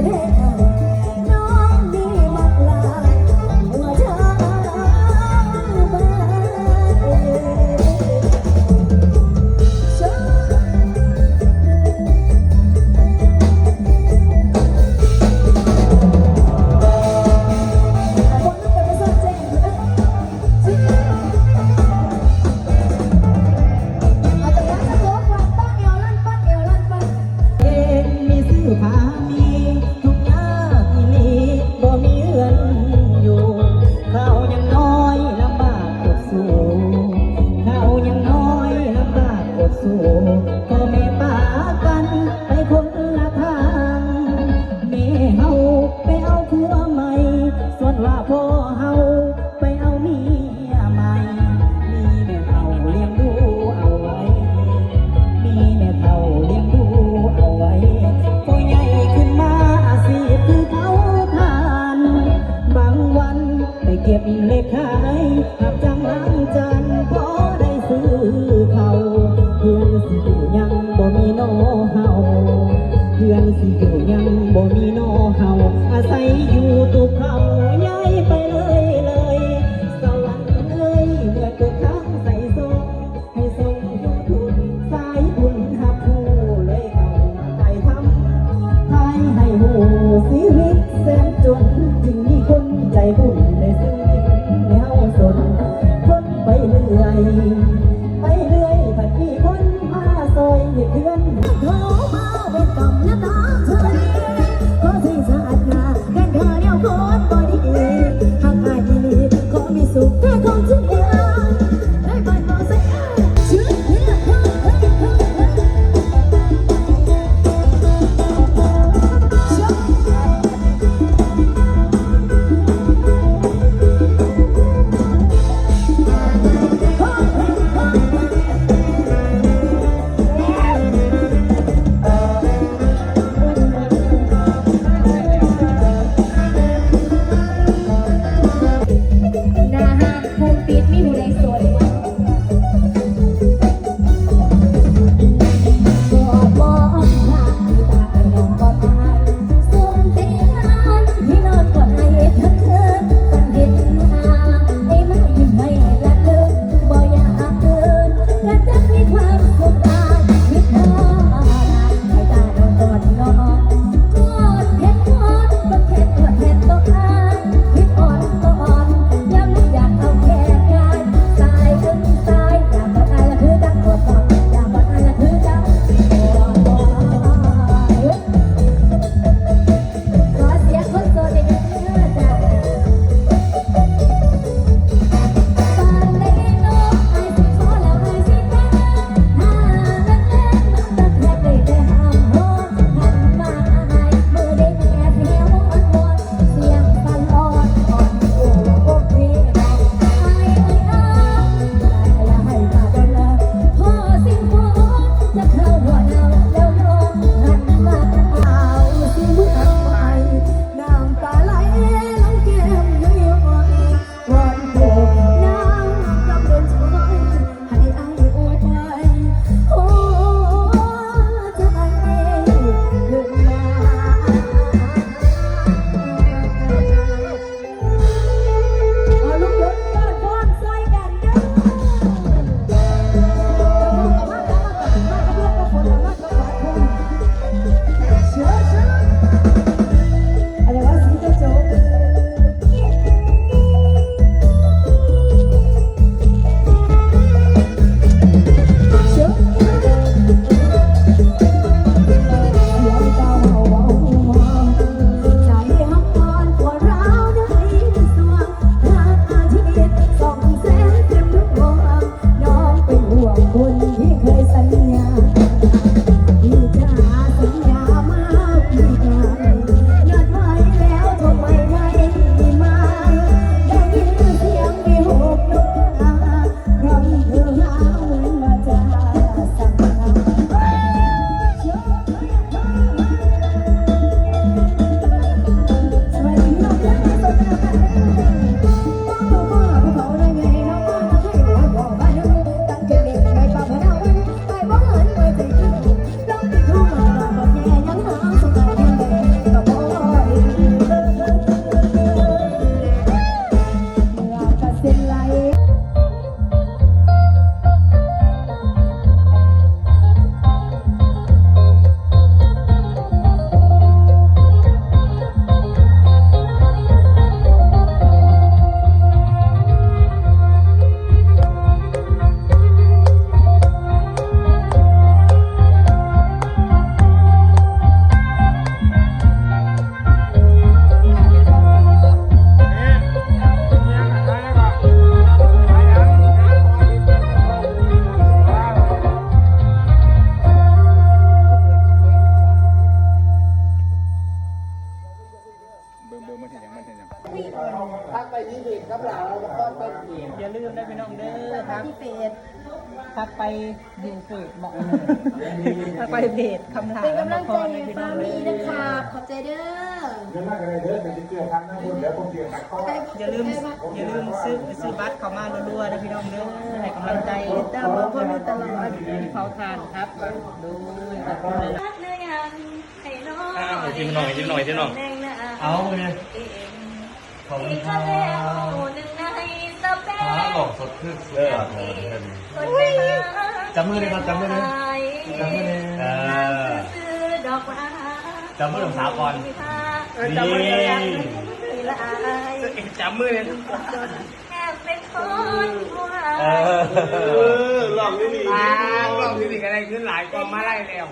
Yeah. 过 บ่มีน้อเขาอาศัยอยู่ตุก มันเห็นยังมันเห็นยังถ้าไปยี่สิบกับเราก็ไปเปลี่ยนอย่าลืมได้พี่น้องเด้อทักเป็ดทักไปเบีนเปิดหมอกทักไปเพจคำถามเป็นกำลังใจฟามีนะคะขอบใจเด้ออย่าลืมอะไรเด้อเดี๋ยวจะเจอทางหน้าบนเดี๋ยวผมเจอทางข้ออย่าลืมอย่าลืมซื้อซื้อบัตรเข้ามาล้วๆนะพี่น้องเด้อให้กำลังใจเด้อเพื่อนๆตลอดเขาทานครับดูจากคนเลยนะเนื้อย่างไข่น้อยจิ้มหน่อยจิ้มหน่อยจิ้มหน่อย เอาไงขอบคุณอีกครัแล้วบหนึ่งในเปฟ้าหลอกสดคือเลิศเลยจำมือเลยครับจำมือเลยจำมือเลยเออซื้อดอกไม้จำมือของสาวก่อนจำมือเลยนี่ละอายจับมือเลยแอบเป็นคนหัวเออลองนี่นี่ลองนี่นี่อะไรขึ้นหลายกองมาไล่แล้ว